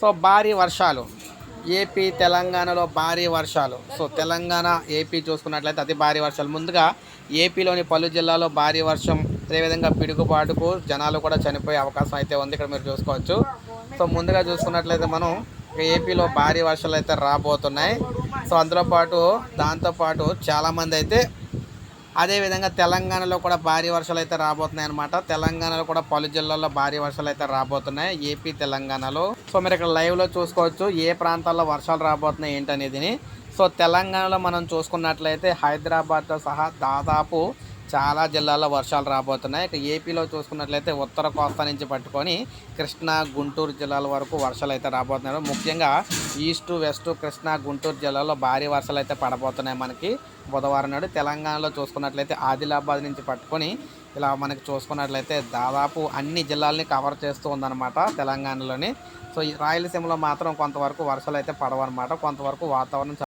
So భారీ వర్షాలు. AP తెలంగాణలో భారీ వర్షాలు. సో తెలంగాణ ఏపీ చూసుకున్నట్లయితే అతి భారీ వర్షాలు. ముందుగా ఏపీలోని పలు జిల్లాల్లో భారీ వర్షం అదేవిధంగా పిడుగుపాటుకు జనాలు కూడా చనిపోయే అవకాశం అయితే ఉంది. ఇక్కడ మీరు చూసుకోవచ్చు. సో ముందుగా చూసుకున్నట్లయితే మనం ఏపీలో భారీ వర్షాలు అయితే రాబోతున్నాయి. సో అందులో పాటు దాంతోపాటు చాలామంది అయితే అదేవిధంగా తెలంగాణలో కూడా భారీ వర్షాలు అయితే రాబోతున్నాయి అనమాట తెలంగాణలో కూడా పలు జిల్లాల్లో భారీ వర్షాలు అయితే రాబోతున్నాయి. ఏపీ తెలంగాణలో. సో మీరు ఇక్కడ లైవ్లో చూసుకోవచ్చు ఏ ప్రాంతాల్లో వర్షాలు రాబోతున్నాయి ఏంటనేది సో తెలంగాణలో మనం చూసుకున్నట్లయితే హైదరాబాద్తో సహా దాదాపు చాలా జిల్లాల్లో వర్షాలు రాబోతున్నాయి. ఇక ఏపీలో చూసుకున్నట్లయితే ఉత్తర కోస్తా నుంచి పట్టుకొని కృష్ణా గుంటూరు జిల్లాల వరకు వర్షాలు అయితే రాబోతున్నాయి. ముఖ్యంగా ఈస్ట్ వెస్ట్ కృష్ణా గుంటూరు జిల్లాలో భారీ వర్షాలు అయితే పడబోతున్నాయి మనకి బుధవారం నాడు. తెలంగాణలో చూసుకున్నట్లయితే ఆదిలాబాద్ నుంచి పట్టుకొని ఇలా మనకి చూసుకున్నట్లయితే దాదాపు అన్ని జిల్లాలని కవర్ చేస్తూ ఉందన్నమాట తెలంగాణలోని. సో ఈ రాయలసీమలో మాత్రం కొంతవరకు వర్షాలు అయితే పడవన్నమాట. కొంతవరకు వాతావరణం